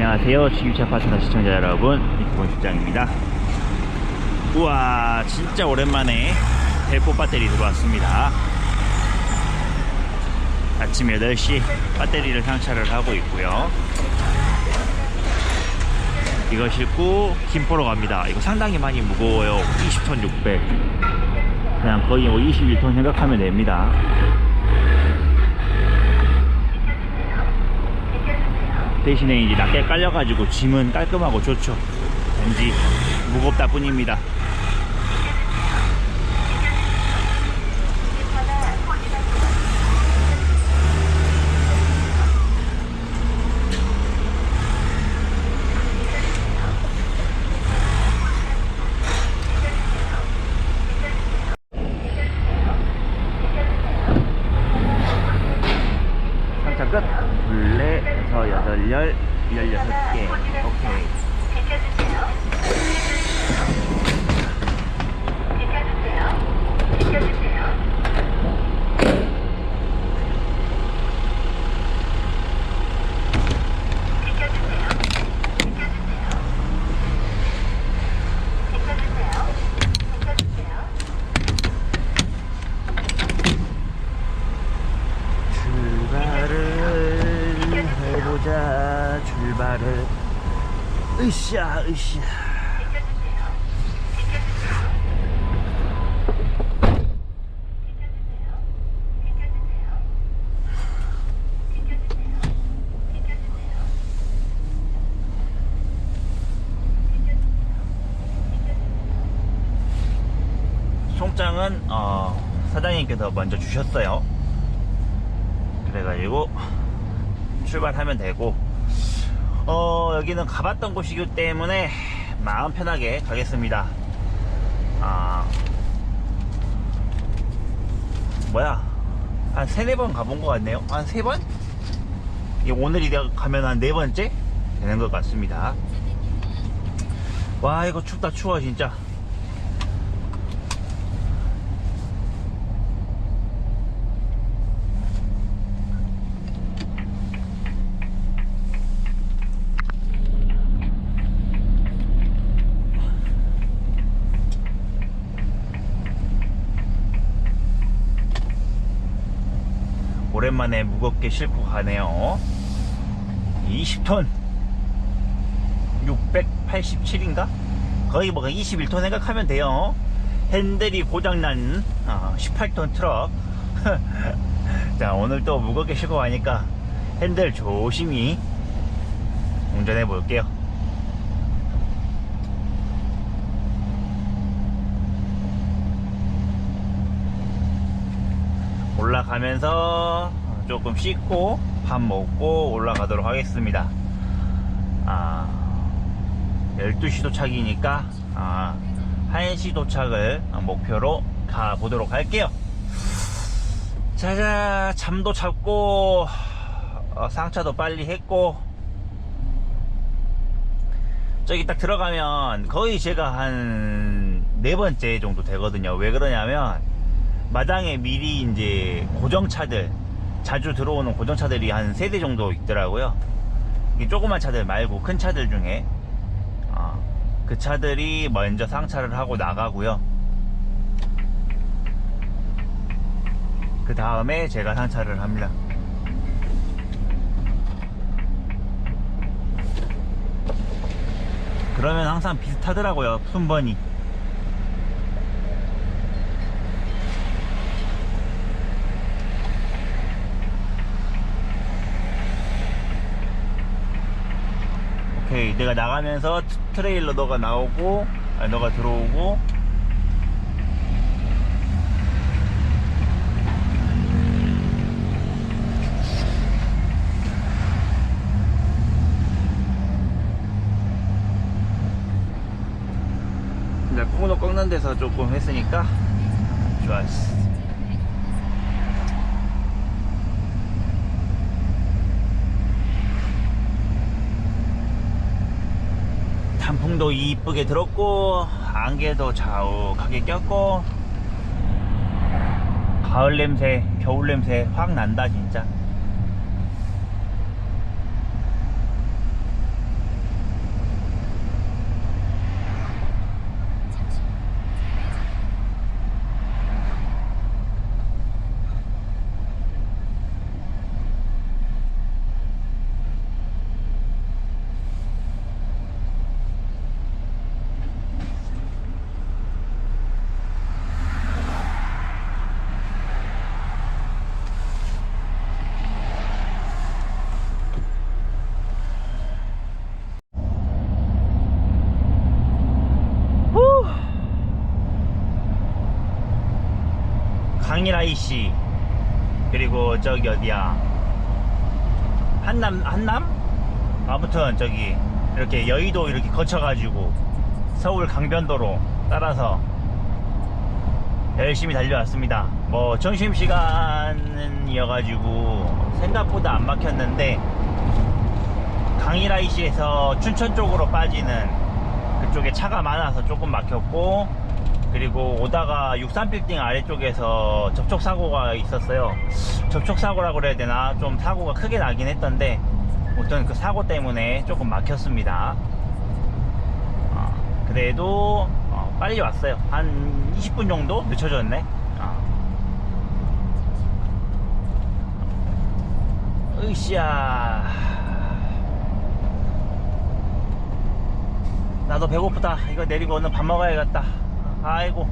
안녕하세요. 지규차 파트너 시청자 여러분, 이기본 실장입니다. 우와, 진짜 오랜만에 델포 배터리 들어왔습니다. 아침 8시 배터리를 상차를 하고 있고요. 이거 싣고 김포로 갑니다. 이거 상당히 많이 무거워요. 20톤 600. 그냥 거의 뭐 21톤 생각하면 됩니다. 대신에 이제 낮게 깔려가지고 짐은 깔끔하고 좋죠. 단지 무겁다 뿐입니다. 상차 끝. 둘레, 저 여덟 열, 열여섯 개. 오케이. 출발을 해보자 출발을 송장은 어, 사장님께서 먼저 주셨어요. 그래가지고 출발하면 되고 어 여기는 가봤던 곳이기 때문에 마음 편하게 가겠습니다. 아 뭐야? 한 세네 번 가본 것 같네요. 한 세 번? 이 오늘이 가면 한 네 번째? 되는 것 같습니다. 와 이거 춥다 추워 진짜 오랜만에 무겁게 싣고 가네요. 20톤. 687인가? 거의 뭐 21톤 생각하면 돼요. 핸들이 고장난 어, 18톤 트럭. 자, 오늘 또 무겁게 싣고 가니까 핸들 조심히 운전해 볼게요. 올라가면서 조금 씻고 밥 먹고 올라가도록 하겠습니다. 아, 12시 도착이니까 아, 1시 도착을 목표로 가보도록 할게요. 자자, 잠도 잡고 어, 상차도 빨리 했고 저기 딱 들어가면 거의 제가 한 네 번째 정도 되거든요. 왜 그러냐면 마당에 미리 이제 고정차들 자주 들어오는 고정차들이 한 세 대 정도 있더라고요. 이 조그만 차들 말고 큰 차들 중에. 어, 그 차들이 먼저 상차를 하고 나가고요. 그 다음에 제가 상차를 합니다. 그러면 항상 비슷하더라고요 순번이 오케이 내가 나가면서 트- 트레일러 너가 나오고 아니 너가 들어오고. 코너 꺾는 데서 조금 했으니까 좋았어 단풍도 이쁘게 들었고 안개도 자욱하게 꼈고 가을 냄새 겨울 냄새 확 난다 진짜 강일아이 씨. 그리고 저기 어디야? 한남 한남? 아무튼 저기 이렇게 여의도 이렇게 거쳐가지고 서울 강변도로 따라서 열심히 달려왔습니다. 뭐 점심 시간이어가지고 생각보다 안 막혔는데 강일아이시에서 춘천 쪽으로 빠지는 그쪽에 차가 많아서 조금 막혔고 그리고 오다가 63빌딩 아래쪽에서 접촉사고가 있었어요. 접촉사고라고 그래야 되나? 좀 사고가 크게 나긴 했던데 어떤 그 사고 때문에 조금 막혔습니다. 어, 그래도 어, 빨리 왔어요. 한 20분 정도 늦춰졌네. 어. 으쌰. 나도 배고프다. 이거 내리고 오늘 밥 먹어야겠다 아이고.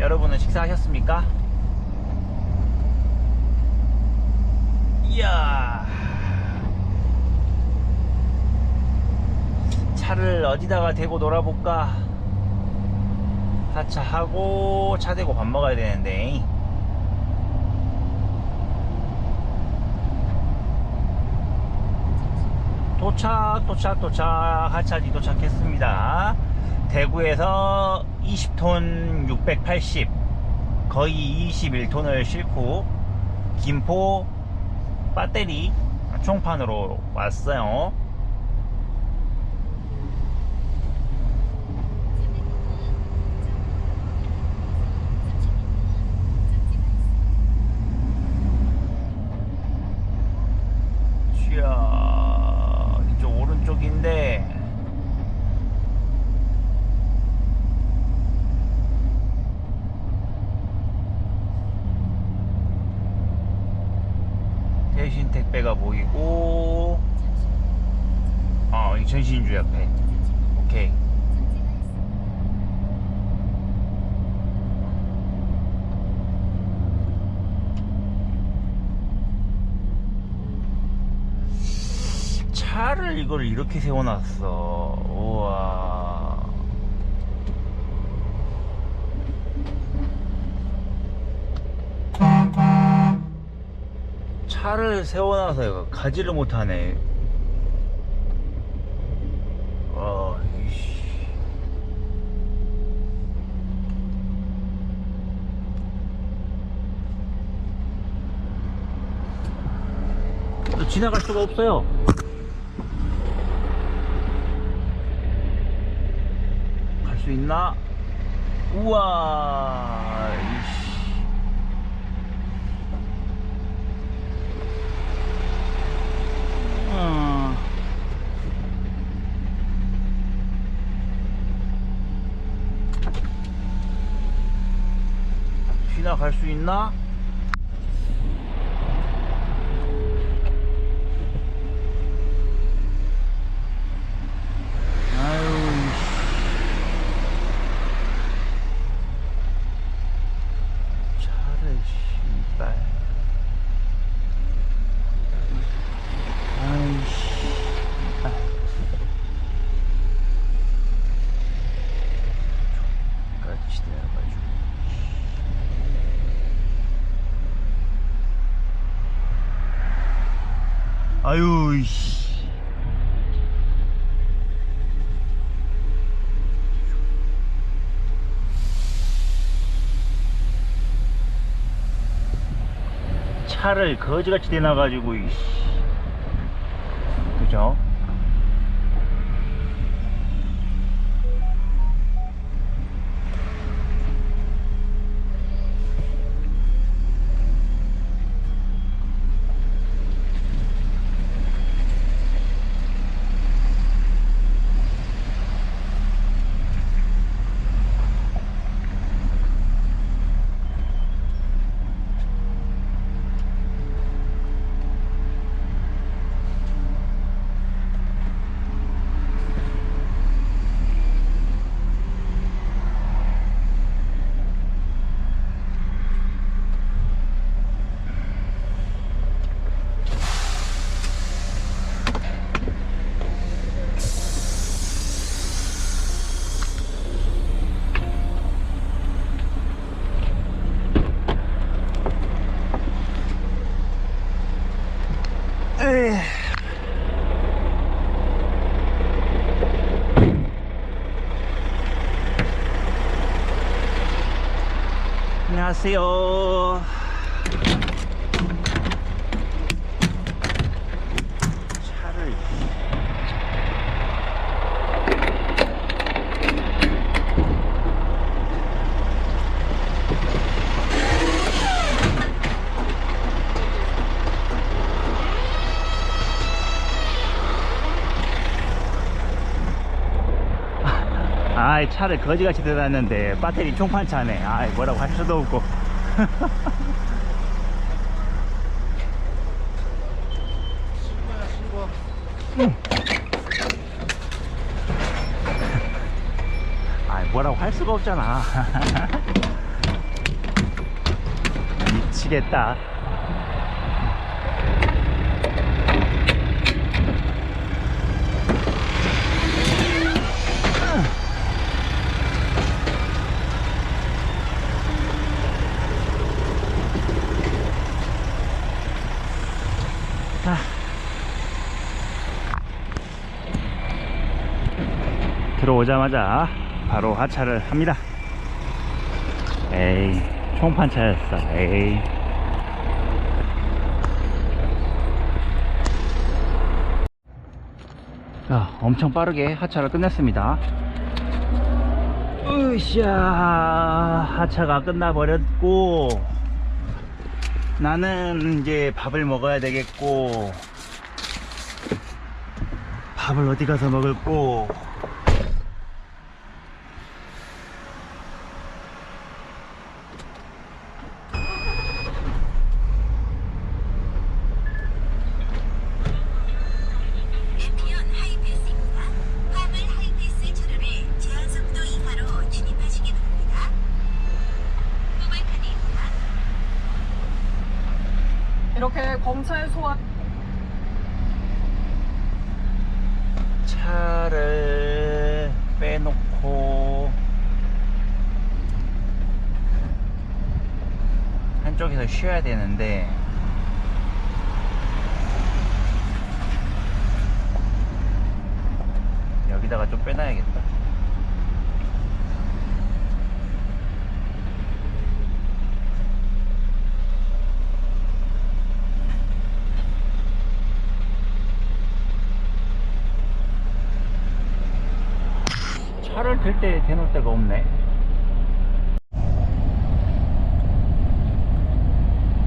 여러분은 식사하셨습니까? 이야. 차를 어디다가 대고 놀아볼까? 하차하고 차 대고 밥 먹어야 되는데. 도착 도착 도착. 하차지 도착했습니다 대구에서 20톤 680 거의 21톤을 싣고 김포 배터리 총판으로 왔어요 쥐야 이쪽 오른쪽인데 대신 택배가 보이고 어, 이 전신주 옆에 오케이 차를 이걸 이렇게 세워놨어. 우와. 차를 세워놔서 가지를 못하네. 또 지나갈 수가 없어요 갈 수 있나? 우와. 지나갈 수 있나? 아유, 이씨. 차를 씨발. 아이씨. 아. 같이 내가지고. 아유, 이씨. 차를 거지같이 대놔가지고, 이씨. 그죠? 안녕하세요. 차를 아이 차를 거지같이 들어놨는데 배터리 총판차네. 아이 뭐라고 할 수도 없고. 아이 뭐라고 할 수가 없잖아. 미치겠다 오자마자 바로 하차를 합니다. 에이, 총판차였어. 에이. 자, 엄청 빠르게 하차를 끝냈습니다. 으쌰, 하차가 끝나버렸고, 나는 이제 밥을 먹어야 되겠고 밥을 어디 가서 먹을고 해피온 하이패스입니다. 화물 하이패스 주로를 제한 속도 이하로 진입하시기 바랍니다. 모바일 카드입니다. 이렇게 검찰 소환 차를 빼놓고 한쪽에서 쉬어야 되는데 여기다가 좀 빼놔야겠다. 차를 들 때 대놓을 데가 없네.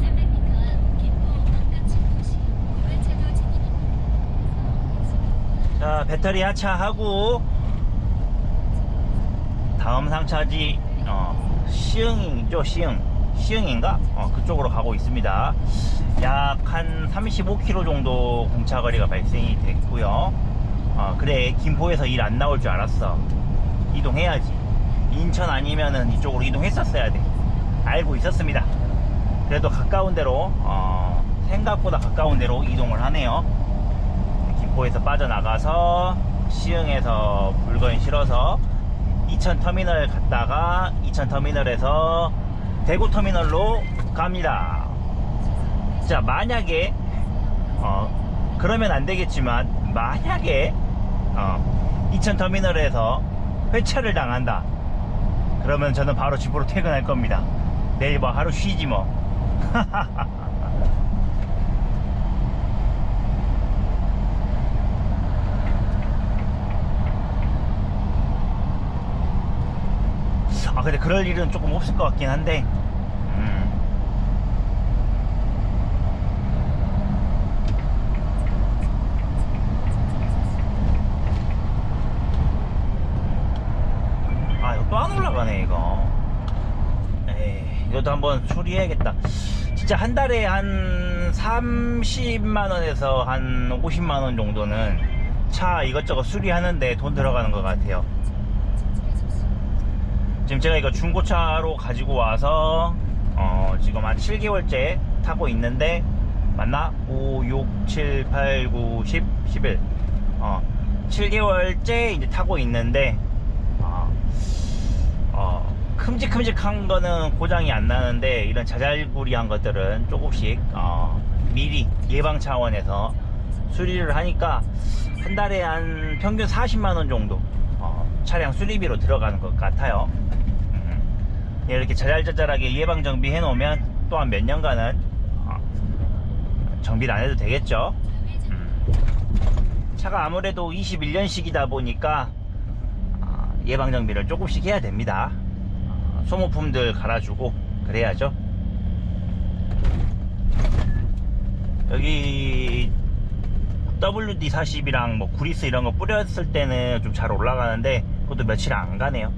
300m 앞 김포 한강진도시 고발차도 진입입니다. 자, 배터리 하차하고 다음 상차지 어, 시흥이죠, 시흥. 시흥인가? 어, 그쪽으로 가고 있습니다. 약 한 35km 정도 공차 거리가 발생이 됐고요. 어, 그래, 김포에서 일 안 나올 줄 알았어. 이동해야지. 인천 아니면은 이쪽으로 이동했었어야 돼. 알고 있었습니다. 그래도 가까운 데로, 어, 생각보다 가까운 데로 이동을 하네요. 김포에서 빠져나가서 시흥에서 물건 실어서 이천 터미널 갔다가 이천 터미널에서 대구 터미널로 갑니다. 자, 만약에 어 그러면 안 되겠지만 만약에 어 이천 터미널에서 회차를 당한다. 그러면 저는 바로 집으로 퇴근할 겁니다. 내일 뭐 하루 쉬지 뭐. 아 근데 그럴 일은 조금 없을 것 같긴 한데. 음. 아 이거 또 안 올라가네 이거. 에이 이것도 한번 처리해야겠다. 진짜 한 달에 한 30만원에서 한 50만원 정도는 차 이것저것 수리하는데 돈 들어가는 것 같아요 지금 제가 이거 중고차로 가지고 와서 어, 지금 한 7개월째 타고 있는데 맞나? 5, 6, 7, 8, 9, 10, 11 어, 7개월째 이제 타고 있는데 어, 어, 큼직큼직한 거는 고장이 안 나는데 이런 자잘구리한 것들은 조금씩 어, 미리 예방 차원에서 수리를 하니까 한 달에 한 평균 40만 원 정도 어, 차량 수리비로 들어가는 것 같아요. 음. 이렇게 자잘자잘하게 예방 정비해 놓으면 또 한 몇 년간은 어, 정비를 안 해도 되겠죠. 음. 차가 아무래도 21년식이다 보니까 어, 예방 정비를 조금씩 해야 됩니다. 어, 소모품들 갈아주고 그래야죠. 여기 WD-40이랑 뭐 구리스 이런 거 뿌렸을 때는 좀 잘 올라가는데 그것도 며칠 안 가네요.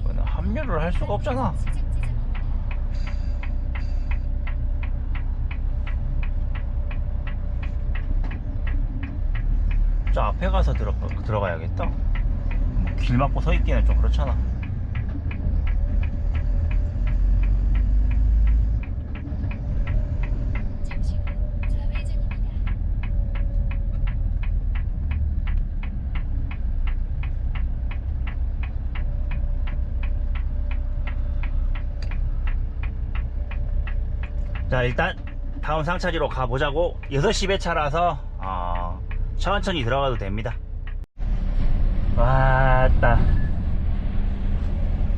이거는 합류를 할 수가 없잖아. 저 앞에 가서 들어, 들어가야겠다. 뭐 길 막고 서 있기는 좀 그렇잖아. 잠시 후 좌회전입니다. 자, 일단 다음 상차지로 가보자고. 6시 배차라서 어, 천천히 들어가도 됩니다. 왔다.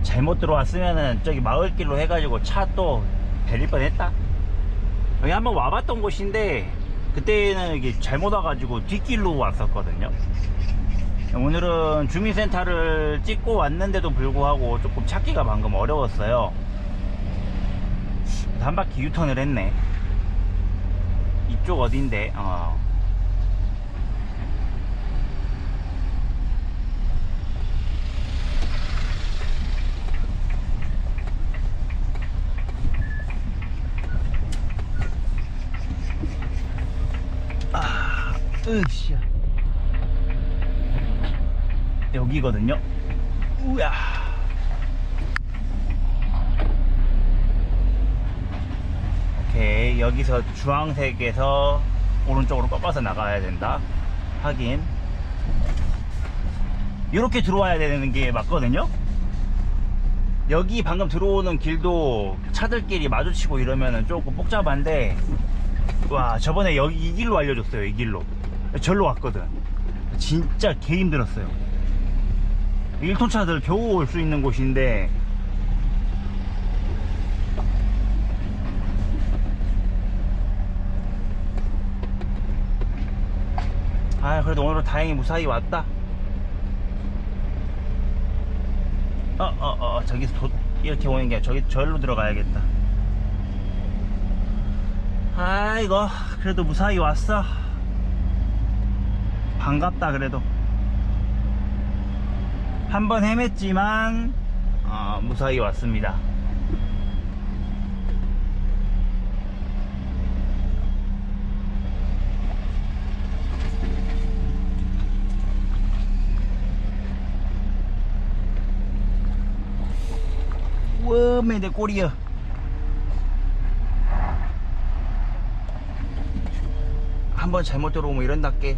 잘못 들어왔으면은 저기 마을길로 해가지고 차 또 베릴 뻔했다. 여기 한번 와봤던 곳인데 그때는 이게 잘못 와가지고 뒷길로 왔었거든요. 오늘은 주민센터를 찍고 왔는데도 불구하고 조금 찾기가 방금 어려웠어요. 한 바퀴 유턴을 했네. 이쪽 어딘데? 어. 아, 으쌰. 여기거든요. 우야. 오케이. 여기서 주황색에서 오른쪽으로 꺾어서 나가야 된다. 확인. 이렇게 들어와야 되는 게 맞거든요? 여기 방금 들어오는 길도 차들끼리 마주치고 이러면은 조금 복잡한데 와 저번에 여기 이 길로 알려줬어요 이 길로. 절로 왔거든. 진짜 개 힘들었어요. 1톤 차들 겨우 올 수 있는 곳인데 아 그래도 오늘은 다행히 무사히 왔다. 어어어 어, 어, 저기서 도, 이렇게 오는 게 저기 절로 들어가야겠다. 아이고 그래도 무사히 왔어. 반갑다 그래도. 한번 헤맸지만 어, 무사히 왔습니다 내 꼬리야 한번 잘못 들어오면 이런답게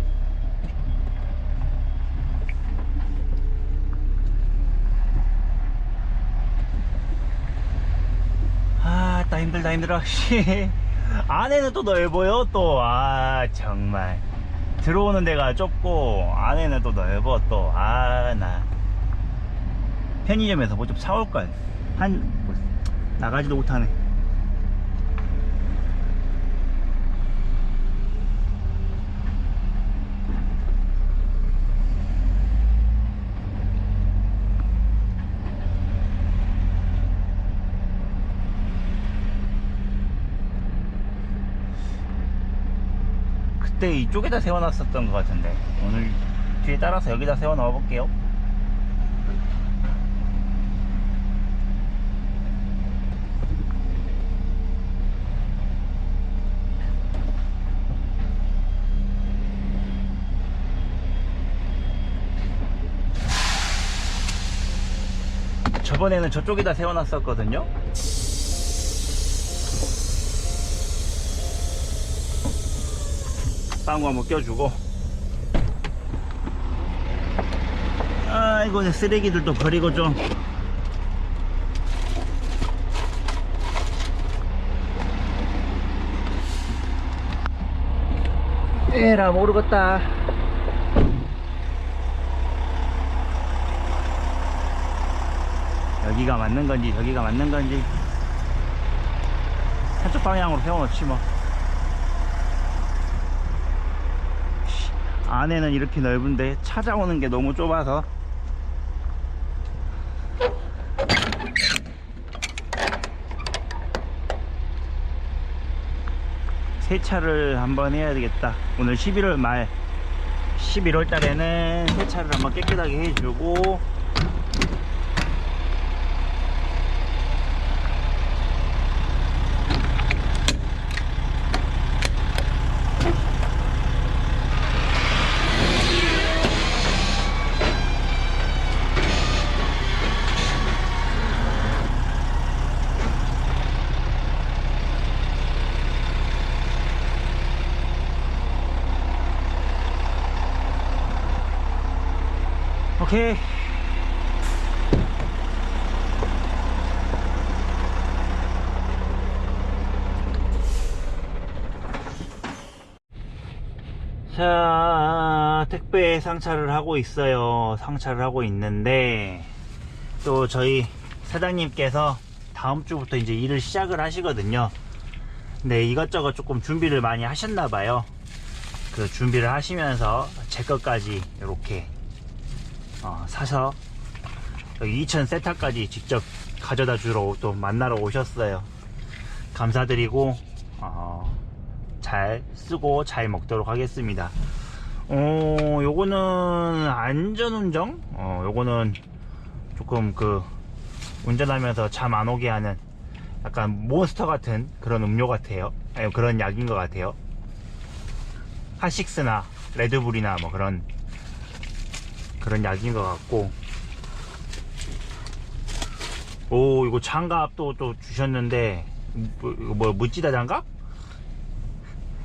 아따 힘들다 힘들어. 씨. 안에는 또 넓어요 또 아 정말. 들어오는 데가 좁고 안에는 또 넓어 또 아 나. 편의점에서 뭐 좀 사올걸 한 뭐, 나가지도 못하네. 그때 이쪽에다 세워놨었던 것 같은데. 오늘 뒤에 따라서 여기다 세워 넣어 볼게요 저번에는 저쪽에다 세워놨었거든요. 빵구 한번 껴주고. 아이고 쓰레기들도 버리고 좀. 에라 모르겠다. 여기가 맞는 건지 저기가 맞는 건지. 한쪽 방향으로 세워놓지 뭐. 씨, 안에는 이렇게 넓은데 찾아오는 게 너무 좁아서. 세차를 한번 해야 되겠다. 오늘 11월 말. 11월 달에는 세차를 한번 깨끗하게 해주고 오케이. 자 택배 상차를 하고 있어요. 상차를 하고 있는데 또 저희 사장님께서 다음 주부터 이제 일을 시작을 하시거든요. 근데 이것저것 조금 준비를 많이 하셨나 봐요. 그 준비를 하시면서 제 것까지 이렇게 어, 사서 여기 2000 세타까지 직접 가져다 주러 또 만나러 오셨어요. 감사드리고 어, 잘 쓰고 잘 먹도록 하겠습니다. 어, 요거는 안전운정? 어, 요거는 조금 그 운전하면서 잠 안 오게 하는 약간 몬스터 같은 그런 음료 같아요. 아니, 그런 약인 것 같아요. 하식스나 레드불이나 뭐 그런 그런 약인 것 같고 오 이거 장갑도 또 주셨는데 뭐, 뭐 무찌다 장갑?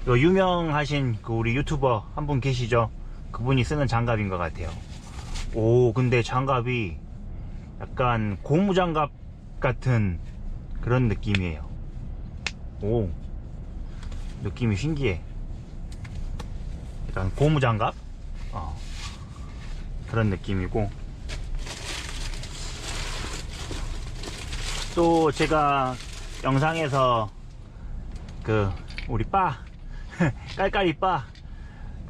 이거 유명하신 그 우리 유튜버 한 분 계시죠? 그분이 쓰는 장갑인 것 같아요 오 근데 장갑이 약간 고무장갑 같은 그런 느낌이에요 오 느낌이 신기해 약간 고무장갑 어. 그런 느낌이고. 또 제가 영상에서 그 우리 빠 깔깔이 빠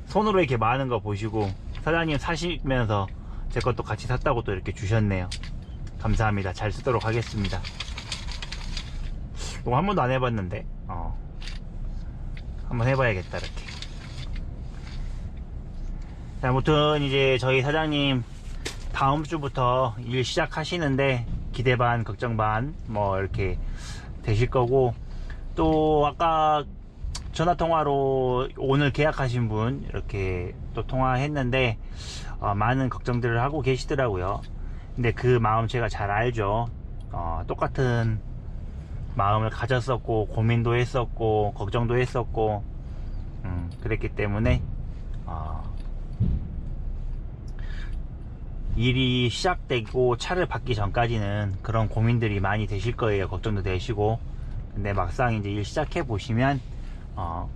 손으로 이렇게 많은 거 보시고 사장님 사시면서 제 것도 같이 샀다고 또 이렇게 주셨네요. 감사합니다. 잘 쓰도록 하겠습니다. 이거 한 번도 안 해봤는데 어. 한번 해봐야겠다 이렇게. 자, 아무튼 이제 저희 사장님 다음 주부터 일 시작하시는데 기대 반 걱정 반 뭐 이렇게 되실 거고 또 아까 전화 통화로 오늘 계약하신 분 이렇게 또 통화했는데 어, 많은 걱정들을 하고 계시더라고요. 근데 그 마음 제가 잘 알죠. 어, 똑같은 마음을 가졌었고 고민도 했었고 걱정도 했었고 음, 그랬기 때문에 어, 일이 시작되고 차를 받기 전까지는 그런 고민들이 많이 되실 거예요. 걱정도 되시고. 근데 막상 이제 일 시작해 보시면, 어,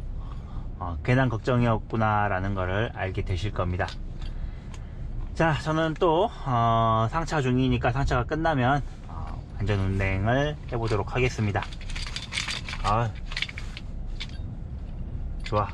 어, 괜한 걱정이었구나 라는 거를 알게 되실 겁니다. 자, 저는 또, 어, 상차 중이니까 상차가 끝나면, 어, 안전 운행을 해보도록 하겠습니다. 아, 좋아.